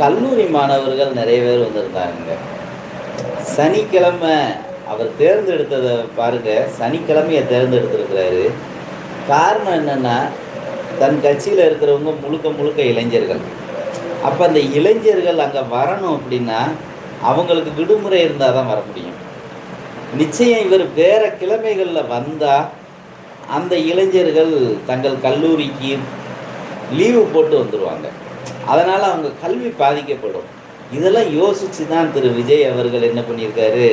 கல்லூரி மாணவர்கள் நிறைய பேர் வந்திருந்தாங்க சனிக்கிழமை அவர் தேர்ந்தெடுத்ததை பாருங்க சனிக்கிழமையை தேர்ந்தெடுத்திருக்கிறாரு. காரணம் என்னன்னா தன் கட்சியில் இருக்கிறவங்க முழுக்க முழுக்க இளைஞர்கள். அப்போ அந்த இளைஞர்கள் அங்கே வரணும் அப்படின்னா அவங்களுக்கு விடுமுறை இருந்தால் தான் வர முடியும். நிச்சயம் இவர் வேறு கிழமைகளில் வந்தால் அந்த இளைஞர்கள் தங்கள் கல்லூரிக்கு லீவு போட்டு வந்துடுவாங்க அதனால் அவங்க கல்வி பாதிக்கப்படும். இதெல்லாம் யோசித்து தான் திரு விஜய் அவர்கள் என்ன பண்ணியிருக்காரு?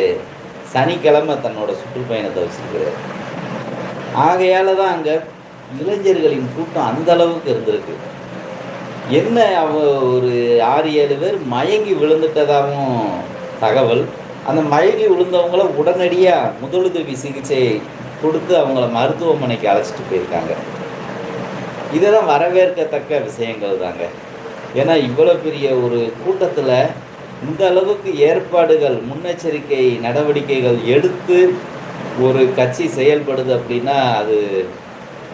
சனிக்கிழமை தன்னோட சுற்றுப்பயணத்தை வச்சிருக்கிறாரு. ஆகையால தான் அங்கே இளைஞர்களின் கூட்டம் அந்த அளவுக்கு இருந்திருக்கு. என்ன அவ ஒரு ஆறு ஏழு பேர் மயங்கி விழுந்துட்டதாகவும் தகவல். அந்த மயங்கி விழுந்தவங்கள உடனடியாக முதலுதவி சிகிச்சை கொடுத்து அவங்கள மருத்துவமனைக்கு அழைச்சிட்டு போயிருக்காங்க. இதெல்லாம் வரவேற்கத்தக்க விஷயங்கள் தாங்க ஏன்னா இவ்வளோ பெரிய ஒரு கூட்டத்தில் இந்த அளவுக்கு ஏற்பாடுகள் முன்னெச்சரிக்கை நடவடிக்கைகள் எடுத்து ஒரு கட்சி செயல்படுது அப்படின்னா அது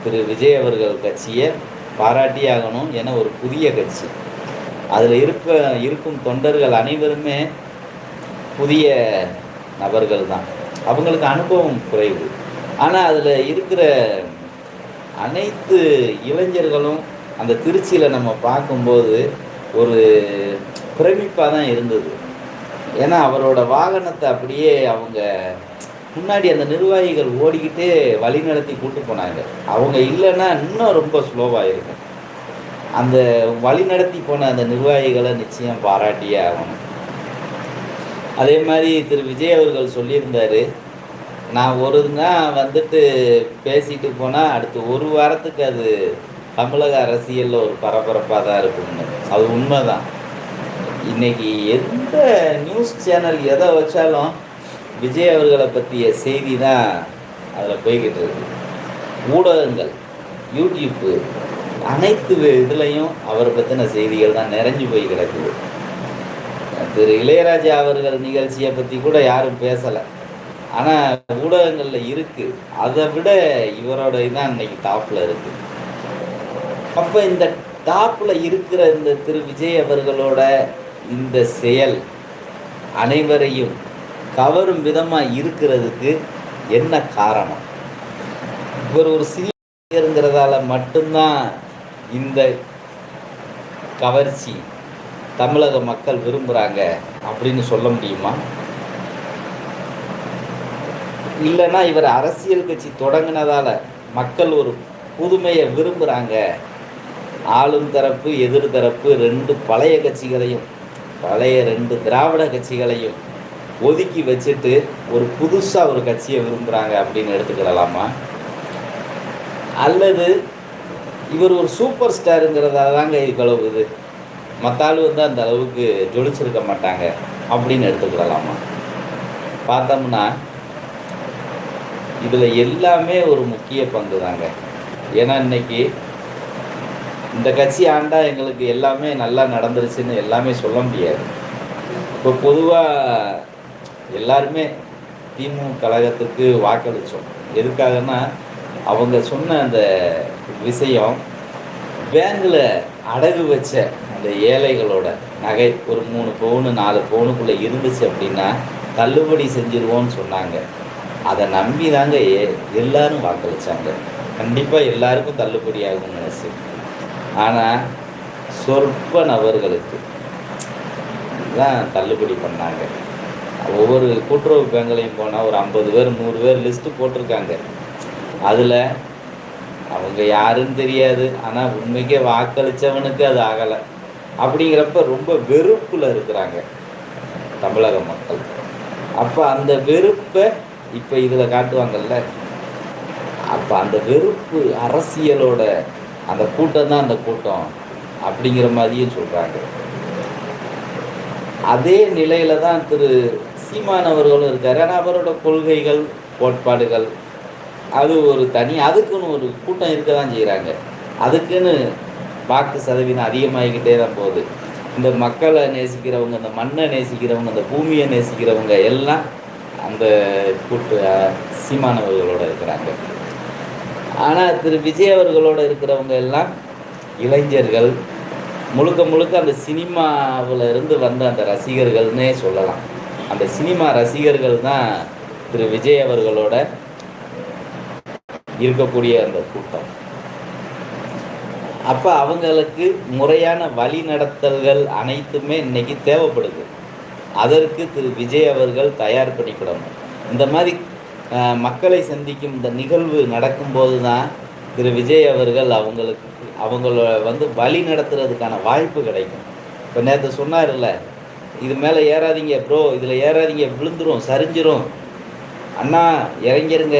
திரு. விஜய் அவர்கள் கட்சியை பாராட்டி ஆகணும் ஏன்னா ஒரு புதிய கட்சி. அதில் இருப்ப இருக்கும் தொண்டர்கள் அனைவருமே புதிய நபர்கள் தான். அவங்களுக்கு அனுபவம் குறைவு. ஆனால் அதில் இருக்கிற அனைத்து இளைஞர்களும் அந்த திருச்சியில் நம்ம பார்க்கும்போது ஒரு பிரமிப்பாக தான் இருந்தது. ஏன்னா அவரோட வாகனத்தை அப்படியே அவங்க முன்னாடி அந்த நிர்வாகிகள் ஓடிக்கிட்டே வழி நடத்தி கூட்டு போனாங்க. அவங்க இல்லைன்னா இன்னும் ரொம்ப ஸ்லோவாக இருக்கும். அந்த வழி நடத்தி போன அந்த நிர்வாகிகளை நிச்சயம் பாராட்டியே ஆகணும். அதே மாதிரி திரு. விஜய் அவர்கள் சொல்லியிருந்தாரு நான் ஒரு நாள் வந்துட்டு பேசிட்டு போனால் அடுத்து ஒரு வாரத்துக்கு அது தமிழக அரசியலில் ஒரு பரபரப்பாக தான் இருக்குங்க அது உண்மைதான். இன்னைக்கு எந்த நியூஸ் சேனல் எதை வச்சாலும் விஜய் அவர்களை பற்றிய செய்தி தான் அதில் போய்கிட்டு இருக்கு. ஊடகங்கள் யூடியூப்பு அனைத்து இதுலேயும் அவரை பற்றின செய்திகள் தான் நிறைஞ்சு போய் கிடக்குது. திரு இளையராஜா அவர்கள் நிகழ்ச்சியை பற்றி கூட யாரும் பேசலை. ஆனால் ஊடகங்களில் இருக்குது அதை விட இவரோட இதான் இன்னைக்கு டாப்பில் இருக்குது அப்போ இந்த டாப்பில் இருக்கிற இந்த திரு விஜய் அவர்களோட இந்த செயல் அனைவரையும் கவரும் விதமாக இருக்கிறதுக்கு என்ன காரணம்? இவர் ஒரு சிறியங்கிறதால மட்டும்தான் இந்த கவர்ச்சி தமிழக மக்கள் விரும்புகிறாங்க அப்படின்னு சொல்ல முடியுமா? இல்லைன்னா இவர் அரசியல் கட்சி தொடங்கினதால மக்கள் ஒரு புதுமையை விரும்புகிறாங்க ஆளும் தரப்பு எதிர் தரப்பு ரெண்டு பழைய கட்சிகளையும் பழைய ரெண்டு திராவிட கட்சிகளையும் ஒதுக்கி வச்சுட்டு ஒரு புதுசாக ஒரு கட்சியை விரும்புகிறாங்க அப்படின்னு எடுத்துக்கிடலாமா? அல்லது இவர் ஒரு சூப்பர் ஸ்டாருங்கிறதால தாங்க இது மற்ற ஆள் வந்து அந்த அளவுக்கு ஜொலிச்சிருக்க மாட்டாங்க அப்படின்னு எடுத்துக்கிடலாமா? பார்த்தோம்னா இதில் எல்லாமே ஒரு முக்கிய பங்கு தாங்க ஏன்னா இன்னைக்கு இந்த கட்சி ஆண்டா எங்களுக்கு எல்லாமே நல்லா நடந்துருச்சுன்னு எல்லாமே சொல்ல முடியாது. இப்போ பொதுவாக எல்லாருமே திமுக கழகத்துக்கு வாக்களித்தோம் எதுக்காகன்னா அவங்க சொன்ன அந்த விஷயம் பேங்கில் அடகு வச்ச அந்த ஏழைகளோட நகை ஒரு மூணு பவுனு நாலு பவுனுக்குள்ளே இருந்துச்சு அப்படின்னா தள்ளுபடி செஞ்சிருவோம்னு சொன்னாங்க. அதை நம்பி தாங்க எ எல்லாரும் வாக்களிச்சாங்க. கண்டிப்பாக எல்லாருக்கும் தள்ளுபடி ஆகும்னு நினச்சி. ஆனால் சொற்ப நபர்களுக்கு தான் தள்ளுபடி பண்ணாங்க. ஒவ்வொரு கூட்டுறவு பேங்க்லையும் போனால் ஒரு ஐம்பது பேர் நூறு பேர் லிஸ்ட்டு போட்டிருக்காங்க. அதில் அவங்க யாருன்னு தெரியாது. ஆனால் உண்மைக்கே வாக்களித்தவனுக்கு அது ஆகலை. அப்படிங்கிறப்ப ரொம்ப வெறுப்பில் இருக்கிறாங்க தமிழக மக்கள். அப்போ அந்த வெறுப்பை இப்போ இதில் காட்டுவாங்கல்ல? அப்போ அந்த வெறுப்பு அரசியலோட அந்த கூட்டம் தான் அந்த கூட்டம் அப்படிங்கிற மாதிரியும் சொல்கிறாங்க அதே நிலையில தான் திரு சீமானவர்களும் இருக்கார். ஆனால் அவரோட கொள்கைகள் கோட்பாடுகள் அது ஒரு தனி அதுக்குன்னு ஒரு கூட்டம் இருக்க தான் செய்கிறாங்க அதுக்குன்னு வாக்கு சதவீதம் அதிகமாகிக்கிட்டே தான் போகுது. இந்த மக்களை நேசிக்கிறவங்க இந்த மண்ணை நேசிக்கிறவங்க இந்த பூமியை நேசிக்கிறவங்க எல்லாம் அந்த கூட்டு சீமானவர்களோடு சீமானவர்களோட இருக்கிறாங்க. ஆனால் திரு. விஜய் அவர்களோட இருக்கிறவங்க எல்லாம் இளைஞர்கள். முழுக்க முழுக்க அந்த சினிமாவில் இருந்து வந்த அந்த ரசிகர்கள்னே சொல்லலாம். அந்த சினிமா ரசிகர்கள் தான் திரு. விஜய் அவர்களோட இருக்கக்கூடிய அந்த கூட்டம். அப்போ அவங்களுக்கு முறையான வழிநடத்தல்கள் அனைத்துமே இன்னைக்கு தேவைப்படுது. அதற்கு திரு. விஜய் அவர்கள் தயார் பண்ணிக்கிடணும். இந்த மாதிரி மக்களை சந்திக்கும் இந்த நிகழ்வு நடக்கும்போது தான் திரு விஜய் அவர்கள் அவங்களுக்கு அவங்கள வந்து வழி நடத்துறதுக்கான வாய்ப்பு கிடைக்கும். இப்போ நேற்று சொன்னார்ல இது மேலே ஏறாதீங்க ப்ரோ இதில் ஏறாதீங்க விழுந்துரும் சரிஞ்சிரும். அண்ணா இறங்கிருங்க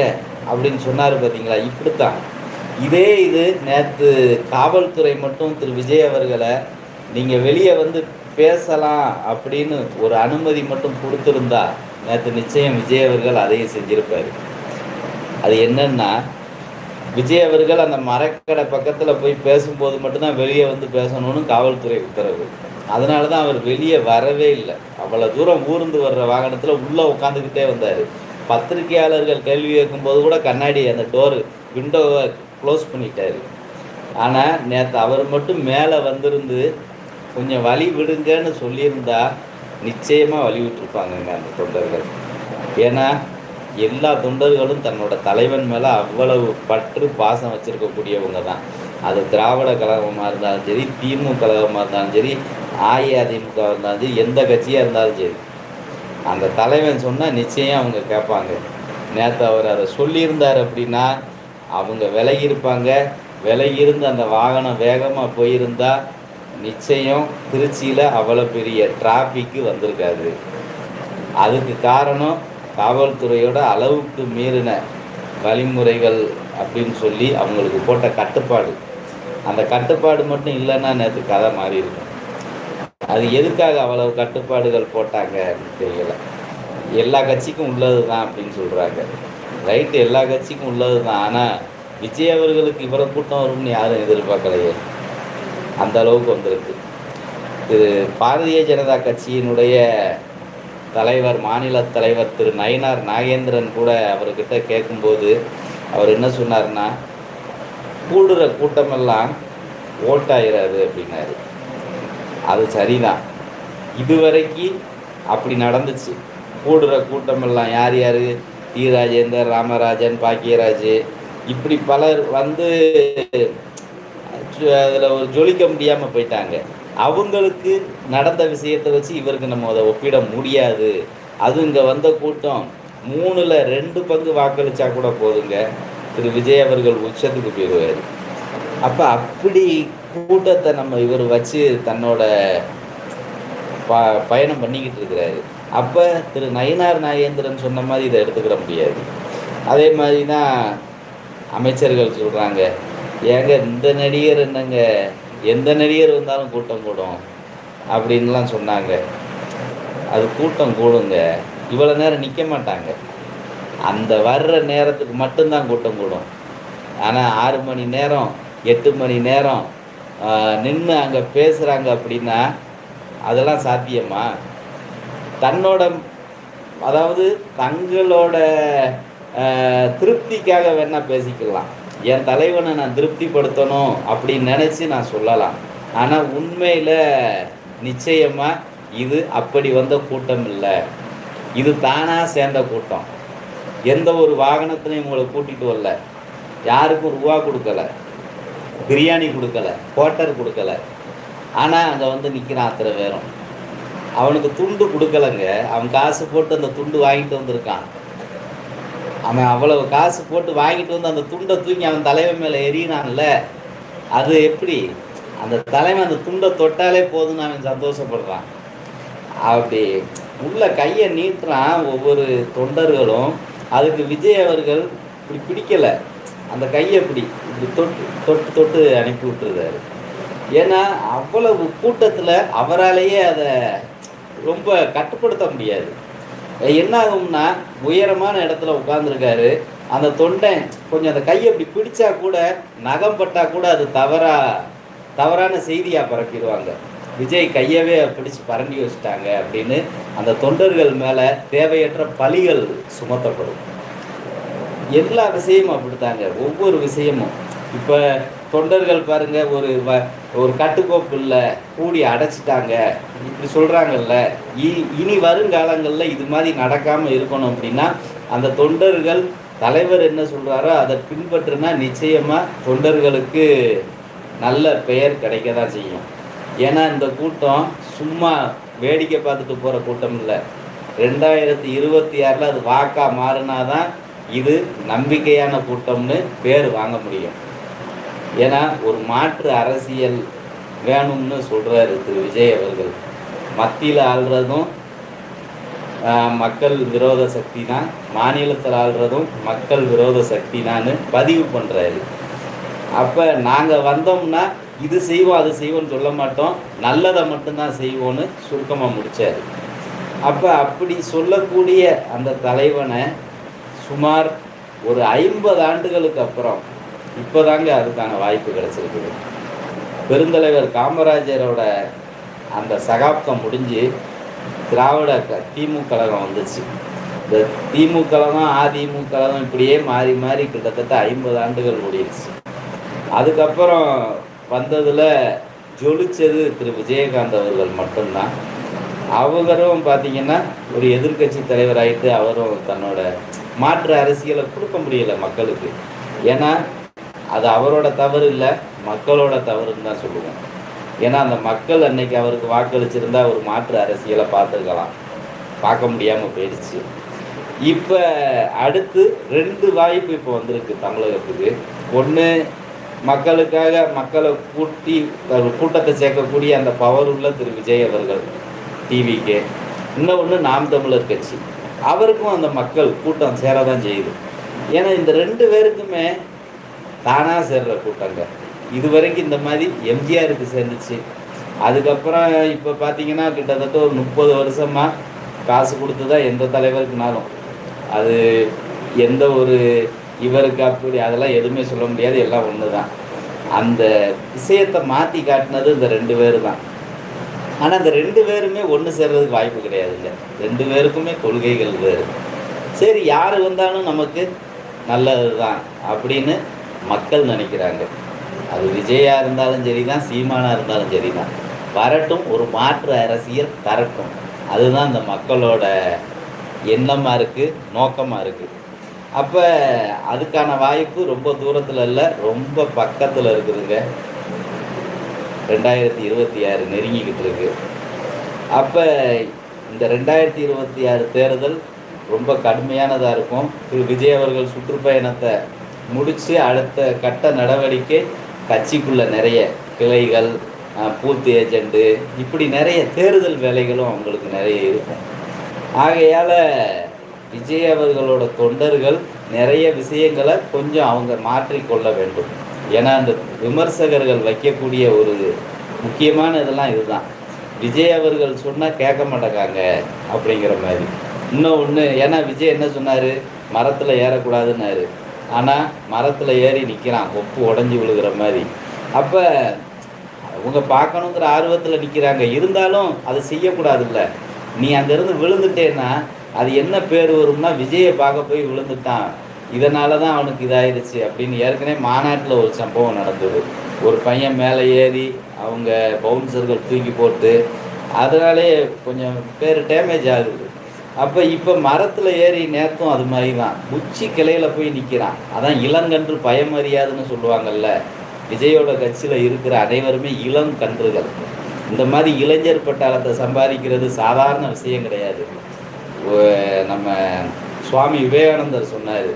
அப்படின்னு சொன்னார் பார்த்தீங்களா இப்படித்தான். இதே இது நேற்று காவல்துறை மட்டும் திரு விஜய் அவர்களை நீங்கள் வெளியே வந்து பேசலாம் அப்படின்னு ஒரு அனுமதி மட்டும் கொடுத்துருந்தா நேற்று நிச்சயம் விஜய் அவர்கள் அதையும் செஞ்சிருப்பார். அது என்னன்னா விஜய் அவர்கள் அந்த மரக்கடை பக்கத்தில் போய் பேசும்போது மட்டும்தான் வெளியே வந்து பேசணும்னு காவல்துறை உத்தரவு. அதனால தான் அவர் வெளியே வரவே இல்லை. அவ்வளோ தூரம் ஊர்ந்து வர்ற வாகனத்தில் உள்ளே உட்காந்துக்கிட்டே வந்தார். பத்திரிகையாளர்கள் கேள்வி கேட்கும்போது கூட கண்ணாடி அந்த டோரு விண்டோவை க்ளோஸ் பண்ணிட்டார். ஆனால் நேற்று அவர் மட்டும் மேலே வந்திருந்து கொஞ்சம் வழி விடுங்கன்னு சொல்லியிருந்தா நிச்சயமாக வழி அந்த தொண்டர்கள். ஏன்னா எல்லா தொண்டர்களும் தன்னோட தலைவன் மேலே அவ்வளவு பற்று பாசம் வச்சுருக்கக்கூடியவங்க தான். அது திராவிட கழகமாக இருந்தாலும் சரி திமுக கழகமாக இருந்தாலும் சரி அஇஅதிமுக இருந்தாலும் சரி எந்த கட்சியாக இருந்தாலும் சரி. அந்த தலைவன் சொன்னால் நிச்சயம் அவங்க கேட்பாங்க. நேற்று அவர் அதை சொல்லியிருந்தார் அப்படின்னா அவங்க விலகியிருப்பாங்க. விலகியிருந்து அந்த வாகனம் வேகமாக போயிருந்தால் நிச்சயம் திருச்சியில் அவ்வளோ பெரிய டிராஃபிக்கு வந்திருக்காது. அதுக்கு காரணம் காவல்துறையோட அளவுக்கு மீறின வழிமுறைகள் அப்படின்னு சொல்லி அவங்களுக்கு போட்ட கட்டுப்பாடு. அந்த கட்டுப்பாடு மட்டும் இல்லைன்னா நேற்று கதை மாறி இருக்கும். அது எதுக்காக அவ்வளவு கட்டுப்பாடுகள் போட்டாங்க தெரியல. எல்லா கட்சிக்கும் உள்ளது தான் அப்படின்னு சொல்கிறாங்க ரைட்டு எல்லா கட்சிக்கும் உள்ளது தான் ஆனால் விஜய் அவர்களுக்கு இவ்வளோ கூட்டம் வரும்னு யாரும் எதிர்பார்க்கலையே. அந்த அளவுக்கு வந்திருக்கு. இது பாரதிய ஜனதா கட்சியினுடைய தலைவர் மாநில தலைவர் திரு நயினார் நாகேந்திரன் கூட அவர்கிட்ட கேட்கும்போது அவர் என்ன சொன்னார்னா கூடுற கூட்டமெல்லாம் ஓட்டாயிராது அப்படின்னாரு. அது சரிதான். இதுவரைக்கும் அப்படி நடந்துச்சு. கூடுற கூட்டமெல்லாம் யார் யார்? டி. ராஜேந்தர் ராமராஜன் பாக்கியராஜ் இப்படி பலர் வந்து அதில் ஒரு ஜொலிக்க முடியாமல் போயிட்டாங்க. அவங்களுக்கு நடந்த விஷயத்தை வச்சு இவருக்கு நம்ம அதை ஒப்பிட முடியாது. அது இங்கே வந்த கூட்டம். மூணில் ரெண்டு பங்கு வாக்களிச்சா கூட போதுங்க. திரு. விஜய் அவர்கள் உச்சத்துக்கு போயிடுவார். அப்போ அப்படி கூட்டத்தை நம்ம இவர் வச்சு தன்னோட ப பயணம் பண்ணிக்கிட்டு இருக்கிறாரு. அப்போ திரு. நயினார் நாகேந்திரன் சொன்ன மாதிரி இதை எடுத்துக்கிட முடியாது. அதே மாதிரி தான் அமைச்சர்கள் சொல்கிறாங்க ஏங்க இந்த நடிகர் என்னங்க? எந்த நடிகர் வந்தாலும் கூட்டம் கூடும் அப்படின்லாம் சொன்னாங்க. அது கூட்டம் கூடுங்க. இவ்வளோ நேரம் நிற்க மாட்டாங்க. அந்த வர்ற நேரத்துக்கு மட்டும்தான் கூட்டம் கூடும். ஆனால் ஆறு மணி நேரம் எட்டு மணி நேரம் நின்று அங்கே பேசுகிறாங்க அப்படின்னா அதெல்லாம் சாத்தியமா? தன்னோட அதாவது தங்களோட திருப்திக்காக வேணால் பேசிக்கலாம். என் தலைவனை நான் திருப்திப்படுத்தணும் அப்படின்னு நினச்சி நான் சொல்லலாம். ஆனால் உண்மையில் நிச்சயமாக இது அப்படி வந்த கூட்டம் இல்லை. இது தானாக சேர்ந்த கூட்டம். எந்த ஒரு வாகனத்திலையும் உங்களை கூட்டிகிட்டு வரல. யாருக்கும் ரூபா கொடுக்கல. பிரியாணி கொடுக்கல. குவார்ட்டர் கொடுக்கல. ஆனால் அங்கே வந்து நிற்கிறான் அத்தனை பேரும். அவனுக்கு துண்டு கொடுக்கலங்க. அவன் காசு போட்டு அந்த துண்டு வாங்கிட்டு வந்திருக்கான். அவன் அவ்வளவு காசு போட்டு வாங்கிட்டு வந்து அந்த துண்டை தூக்கி அவன் தலைவன் மேலே எறியினான்ல அது எப்படி? அந்த தலைவன் அந்த துண்டை தொட்டாலே போதும்னு அவன் சந்தோஷப்படுறான். அப்படி உள்ள கையை நீட்டுறான் ஒவ்வொரு தொண்டர்களும். அதுக்கு விஜய் அவர்கள் இப்படி பிடிக்கலை. அந்த கையை இப்படி இப்படி தொட்டு தொட்டு தொட்டு அனுப்பி விட்டுருந்தாரு ஏன்னா அவ்வளவு கூட்டத்தில் அவராலேயே அதை ரொம்ப கட்டுப்படுத்த முடியாது. என்ன ஆகும்னா உயரமான இடத்துல உட்காந்துருக்காரு அந்த தொண்டை கொஞ்சம் அந்த கையை அப்படி பிடிச்சா கூட நகம் பட்டா கூட அது தவறா தவறான செய்தியாக பரப்பிடுவாங்க. விஜய் கையவே பிடிச்சு பரண்டி வச்சுட்டாங்க அப்படின்னு அந்த தொண்டர்கள் மேலே தேவையற்ற பழிகள் சுமத்தப்படும். எல்லா விஷயமும் அப்படித்தாங்க. ஒவ்வொரு விஷயமும். இப்போ தொண்டர்கள் பாருங்க ஒரு வ ஒரு கட்டுக்கோப்பு இல்லை கூடி அடைச்சிட்டாங்க. இப்படி சொல்கிறாங்கல்ல இனி வருங்காலங்களில் இது மாதிரி நடக்காமல் இருக்கணும் அப்படின்னா அந்த தொண்டர்கள் தலைவர் என்ன சொல்கிறாரோ அதை பின்பற்றுனா நிச்சயமாக தொண்டர்களுக்கு நல்ல பெயர் கிடைக்க தான் செய்யும். ஏன்னா இந்த கூட்டம் சும்மா வேடிக்கை பார்த்துட்டு போகிற கூட்டம் இல்லை. ரெண்டாயிரத்தி இருபத்தி ஆறில் அது வாக்கா மாறினாதான் இது நம்பிக்கையான கூட்டம்னு பேர் வாங்க முடியும். ஏன்னா ஒரு மாற்று அரசியல் வேணும்னு சொல்கிறாரு திரு. விஜய் அவர்கள். மத்தியில் ஆள்றதும் மக்கள் விரோத சக்தி தான் மாநிலத்தில் ஆள்றதும் மக்கள் விரோத சக்தி தான்னு பதிவு பண்ணுறாரு அப்போ நாங்கள் வந்தோம்னா இது செய்வோம் அது செய்வோம்னு சொல்ல மாட்டோம். நல்லதை மட்டும்தான் செய்வோன்னு சுருக்கமாக முடித்தார் அப்போ அப்படி சொல்லக்கூடிய அந்த தலைவனை சுமார் ஒரு ஐம்பது ஆண்டுகளுக்கு அப்புறம் இப்போதாங்க அதுக்கான வாய்ப்பு கிடச்சிருக்குது. பெருந்தலைவர் காமராஜரோட அந்த சகாப்தம் முடிஞ்சு திராவிட க- திமுக கழகம் வந்துச்சு. இந்த திமுக கழகம் அதிமுக கழகம் இப்படியே மாறி மாறி கிட்டத்தட்ட ஐம்பது ஆண்டுகள் ஓடிடுச்சு அதுக்கப்புறம் வந்ததில் ஜொலிச்சது திரு. விஜயகாந்த் அவர்கள் மட்டும்தான். அவரும் பார்த்தீங்கன்னா ஒரு எதிர்க்கட்சி தலைவராயிட்டு அவரும் தன்னோட மாற்று அரசியலை கொடுக்க முடியலை மக்களுக்கு. ஏன்னா அது அவரோட தவறு இல்லை மக்களோட தவறுன்னு தான் சொல்லுவோம். ஏன்னா அந்த மக்கள் அன்னைக்கு அவருக்கு வாக்களிச்சிருந்தா ஒரு மாற்று அரசியலை பார்த்துருக்கலாம். பார்க்க முடியாமல் போயிடுச்சு. இப்போ அடுத்து ரெண்டு வாய்ப்பு இப்போ வந்திருக்கு தமிழகத்துக்கு. ஒன்று மக்களுக்காக மக்களை கூட்டி கூட்டத்தை சேர்க்கக்கூடிய அந்த பவர் உள்ள திரு விஜய் அவர்கள் டிவிக்கு இன்னொன்று நாம் தமிழர் கட்சி. அவருக்கும் அந்த மக்கள் கூட்டம் சேர தான் செய்யுது. ஏன்னா இந்த ரெண்டு பேருக்குமே தானாக சேர்ற கூட்டங்க. இது வரைக்கும் இந்த மாதிரி எம்ஜிஆருக்கு சேர்ந்துச்சு. அதுக்கப்புறம் இப்போ பார்த்தீங்கன்னா கிட்டத்தட்ட ஒரு முப்பது வருஷமாக காசு கொடுத்து தான் எந்த தலைவருக்குனாலும். அது எந்த ஒரு இவருக்கு அப்படி அதெல்லாம் எதுவுமே சொல்ல முடியாது எல்லாம் ஒன்று தான் அந்த விஷயத்தை மாற்றி காட்டினது இந்த ரெண்டு பேர் தான் ஆனால் இந்த ரெண்டு பேருமே ஒன்று சேர்றதுக்கு வாய்ப்பு கிடையாதுங்க. ரெண்டு பேருக்குமே கொள்கைகள் வேறு. சரி யார் வந்தாலும் நமக்கு நல்லது தான் அப்படின்னு மக்கள் நினைக்கிறாங்க. அது விஜயா இருந்தாலும் சரி தான் சீமானா இருந்தாலும் சரி தான் வரட்டும் ஒரு மாற்று அரசியல் தரட்டும். அதுதான் இந்த மக்களோட எண்ணமாக இருக்குது நோக்கமாக இருக்குது அப்போ அதுக்கான வாய்ப்பு ரொம்ப தூரத்தில் இல்லை ரொம்ப பக்கத்தில் இருக்குதுங்க. ரெண்டாயிரத்தி இருபத்தி ஆறு நெருங்கிக்கிட்டு இருக்கு. அப்போ இந்த ரெண்டாயிரத்தி இருபத்தி ஆறு தேர்தல் ரொம்ப கடுமையானதாக இருக்கும். திரு. விஜய் அவர்கள் சுற்றுப்பயணத்தை முடித்து அடுத்த கட்ட நடவடிக்கை கட்சிக்குள்ளே நிறைய கிளைகள் பூத்து ஏஜெண்டு இப்படி நிறைய தேர்தல் வேலைகளும் அவங்களுக்கு நிறைய இருக்கும். ஆகையால் விஜய் அவர்களோட தொண்டர்கள் நிறைய விஷயங்களை கொஞ்சம் அவங்க மாற்றிக்கொள்ள வேண்டும். ஏன்னா அந்த விமர்சகர்கள் வைக்கக்கூடிய ஒரு முக்கியமான இதெல்லாம் இதுதான். விஜய் அவர்கள் சொன்னால் கேட்க மாட்டேங்காங்க அப்படிங்கிற மாதிரி. இன்னும் ஒன்று ஏன்னா விஜய் என்ன சொன்னார்? மரத்தில் ஏறக்கூடாதுன்னாரு. ஆனால் மரத்தில் ஏறி நிற்கிறான் கொப்பு உடஞ்சி விழுகிற மாதிரி. அப்போ அவங்க பார்க்கணுங்கிற ஆர்வத்தில் நிற்கிறாங்க இருந்தாலும் அதை செய்யக்கூடாதுல்ல. நீ அங்கேருந்து விழுந்துட்டேன்னா அது என்ன பேர் வரும்னா விஜயை பார்க்க போய் விழுந்துட்டான். இதனால தான் அவனுக்கு இதாயிருச்சு அப்படின்னு ஏற்கனவே மாநாட்டில் ஒரு சம்பவம் நடந்தது. ஒரு பையன் மேலே ஏறி அவங்க பவுன்சர்கள் தூக்கி போட்டு அதனாலே கொஞ்சம் பேர் டேமேஜ் ஆகுது. அப்போ இப்போ மரத்தில் ஏறி நேர்த்தும் அது மாதிரி தான் உச்சி கிளையில் போய் நிற்கிறான் அதான் இளங்கன்று பயமறியாதுன்னு சொல்லுவாங்கல்ல. விஜயோட கட்சியில் இருக்கிற அனைவருமே இளம் கன்றுகள். இந்த மாதிரி இளைஞர் பட்டாளத்தை சம்பாதிக்கிறது சாதாரண விஷயம் கிடையாது. நம்ம சுவாமி விவேகானந்தர் சொன்னார்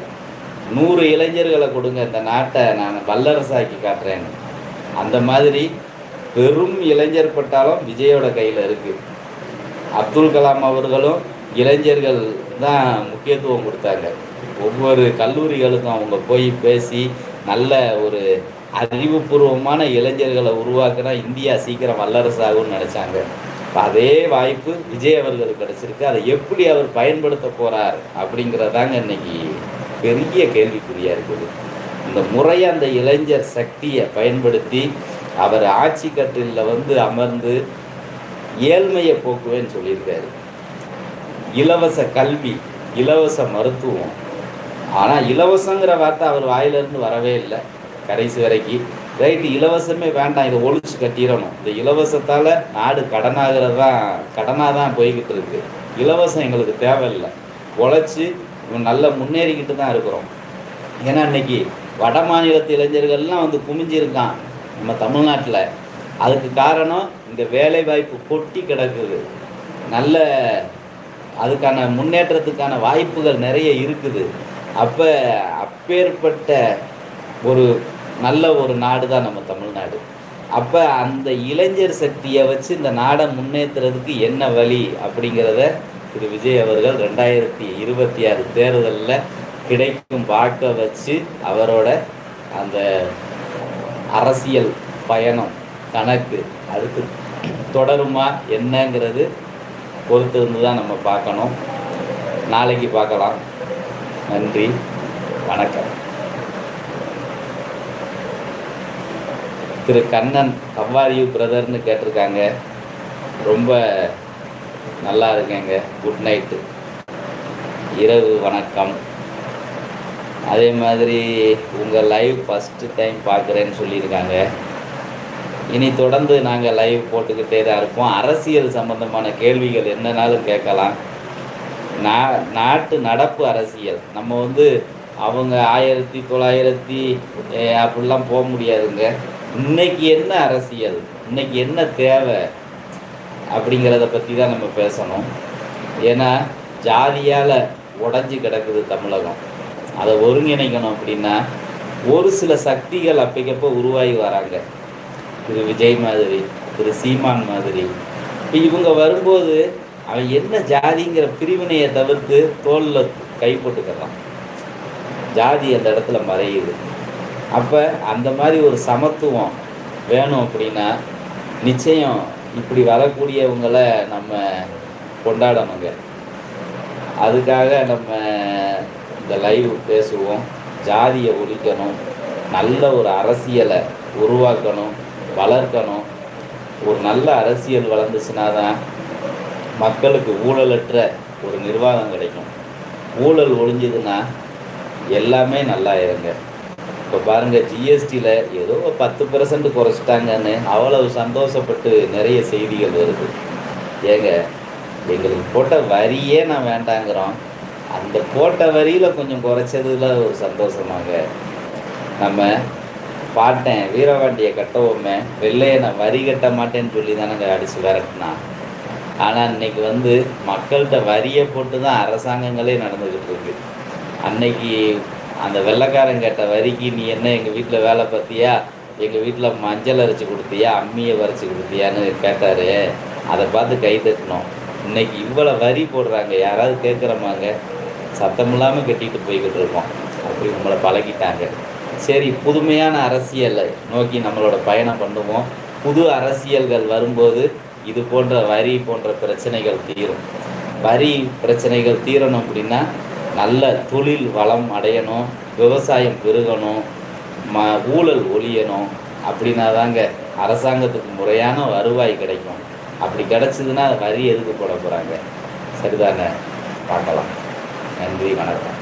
நூறு இளைஞர்களை கொடுங்க இந்த நாட்டை நான் வல்லரசாக்கி காட்டுறேன்னு. அந்த மாதிரி பெரும் இளைஞர் பட்டாலும் விஜயோட கையில் இருக்குது அப்துல் கலாம் அவர்களும் இளைஞர்கள் தான் முக்கியத்துவம் கொடுத்தாங்க. ஒவ்வொரு கல்லூரிகளுக்கும் அவங்க போய் பேசி நல்ல ஒரு அறிவுபூர்வமான இளைஞர்களை உருவாக்குனா இந்தியா சீக்கிரம் வல்லரசாகும்னு நினச்சாங்க. அதே வாய்ப்பு விஜய் அவர்களுக்கு கிடச்சிருக்கு. அதை எப்படி அவர் பயன்படுத்த போகிறார் அப்படிங்கிறதாங்க இன்னைக்கு பெரிய கேள்விக்குறியாக இருக்குது. இந்த முறையை அந்த இளைஞர் சக்தியை பயன்படுத்தி அவர் ஆட்சி கட்டிலில் வந்து அமர்ந்து ஏழ்மையை போக்குவேன்னு சொல்லியிருக்காரு. இலவச கல்வி இலவச மருத்துவம். ஆனால் இலவசங்கிற வார்த்தை அவர் வாயிலிருந்து வரவே இல்லை. கடைசி வரைக்கும் ரைட்டு இலவசமே வேண்டாம் இதை ஒழிச்சு கட்டிடணும். இந்த இலவசத்தால் நாடு கடனாகிறது தான் கடனாக தான் போய்கிட்டு இருக்கு. இலவசம் எங்களுக்கு தேவையில்லை. உழைச்சி நல்ல முன்னேறிக்கிட்டு தான் இருக்கிறோம். ஏன்னா இன்னைக்கு வட மாநிலத்து இளைஞர்கள்லாம் வந்து குமிஞ்சிருக்கான் நம்ம தமிழ்நாட்டில். அதுக்கு காரணம் இந்த வேலைவாய்ப்பு கொட்டி கிடக்குது. நல்ல அதுக்கான முன்னேற்றத்துக்கான வாய்ப்புகள் நிறைய இருக்குது. அப்போ அப்பேற்பட்ட ஒரு நல்ல ஒரு நாடு தான் நம்ம தமிழ்நாடு. அப்போ அந்த இளைஞர் சக்தியை வச்சு இந்த நாடை முன்னேற்றுறதுக்கு என்ன வழி அப்படிங்கிறத திரு. விஜய் அவர்கள் ரெண்டாயிரத்தி இருபத்தி ஆறு தேர்தலில் கிடைக்கும் வாக்கை வச்சு அவரோட அந்த அரசியல் பயணம் கணக்கு அடுத்து தொடருமா என்னங்கிறது பொறுத்து இருந்து தான் நம்ம பார்க்கணும். நாளைக்கு பார்க்கலாம். நன்றி. வணக்கம். திரு கண்ணன் கவ்வாரியூ பிரதர்னு கேட்டிருக்காங்க. ரொம்ப நல்லா இருக்கேங்க. குட் நைட்டு இரவு வணக்கம். அதே மாதிரி உங்கள் லைவ் ஃபஸ்ட்டு டைம் பார்க்குறேன்னு சொல்லியிருக்காங்க. இனி தொடர்ந்து நாங்கள் லைவ் போட்டுக்கிட்டே தான் இருப்போம் அரசியல் சம்பந்தமான கேள்விகள் என்னன்னாலும் கேட்கலாம். நா நாட்டு நடப்பு அரசியல். நம்ம வந்து அவங்க ஆயிரத்தி தொள்ளாயிரத்தி அப்படிலாம் போக முடியாதுங்க. இன்னைக்கு என்ன அரசியல்? இன்னைக்கு என்ன தேவை? அப்படிங்கிறத பற்றி தான் நம்ம பேசணும். ஏன்னா ஜாதியால் உடஞ்சி கிடக்குது தமிழகம். அதை ஒருங்கிணைக்கணும் அப்படின்னா ஒரு சில சக்திகள் அப்பைக்கப்போ உருவாகி வராங்க. திரு விஜய் மாதிரி திரு சீமான் மாதிரி. இப்போ இவங்க வரும்போது அவன் என்ன ஜாதிங்கிற பிரிவினையை தவிர்த்து தோலில் கை போட்டுக்கிறான். ஜாதி அந்த இடத்துல மறையுது. அப்போ அந்த மாதிரி ஒரு சமத்துவம் வேணும் அப்படின்னா நிச்சயம் இப்படி வரக்கூடியவங்களை நம்ம கொண்டாடணுங்க. அதுக்காக நம்ம இந்த லைவ் பேசுவோம். ஜாதியை ஒழிக்கணும். நல்ல ஒரு அரசியலை உருவாக்கணும். வளர்க்கணும். ஒரு நல்ல அரசியல் வளர்ந்துச்சுன்னா தான் மக்களுக்கு ஊழலற்ற ஒரு நிர்வாகம் கிடைக்கும். ஊழல் ஒழிஞ்சதுன்னா எல்லாமே நல்லா இருங்க. இப்போ பாருங்கள் ஜிஎஸ்டியில் ஏதோ பத்து பர்சன்ட் குறைச்சிட்டாங்கன்னு அவ்வளவு சந்தோஷப்பட்டு நிறைய செய்திகள் வருது. ஏங்க எங்களுக்கு போட்ட வரியே நான் வேண்டாங்கிறோம். அந்த போட்ட வரியில் கொஞ்சம் குறைச்சதுல ஒரு சந்தோஷமாங்க. நம்ம பாட்டேன் வீரவாண்டியை கட்டவுமே வெள்ளையை நான் வரி கட்ட மாட்டேன்னு சொல்லி தானேங்க அடிச்சு விரட்டினான் ஆனால் இன்னைக்கு வந்து மக்கள்கிட்ட வரியை போட்டு தான் அரசாங்கங்களே நடந்துக்கிட்டு இருக்கு. அன்னைக்கு அந்த வெள்ளைக்காரன் கேட்ட வரிக்கு நீ என்ன எங்கள் வீட்டில் வேலை பார்த்தியா? எங்கள் வீட்டில் மஞ்சள் அரைச்சி கொடுத்தியா? அம்மியை வரைச்சி கொடுத்தியான்னு கேட்டார். அதை பார்த்து கை தட்டினோம். இன்னைக்கு இவ்வளோ வரி போடுறாங்க. யாராவது கேட்குறமாங்க. சத்தமில்லாமல் கட்டிட்டு போய்கிட்டு இருக்கோம். அப்படி நம்மளை பழகிட்டாங்க. சரி புதுமையான அரசியலை நோக்கி நம்மளோட பயணம் பண்ணுவோம். புது அரசியல்கள் வரும்போது இது போன்ற வரி போன்ற பிரச்சனைகள் தீரும். வரி பிரச்சனைகள் தீரணும் அப்படின்னா நல்ல தொழில் வளம் அடையணும் விவசாயம் பெருகணும் ம ஊழல் ஒழியணும் அப்படின்னா தாங்க அரசாங்கத்துக்கு முறையான வருவாய் கிடைக்கும். அப்படி கிடச்சிதுன்னா வரி எதுக்கு போட போகிறாங்க சரிதானே? பார்க்கலாம். நன்றி வணக்கம்.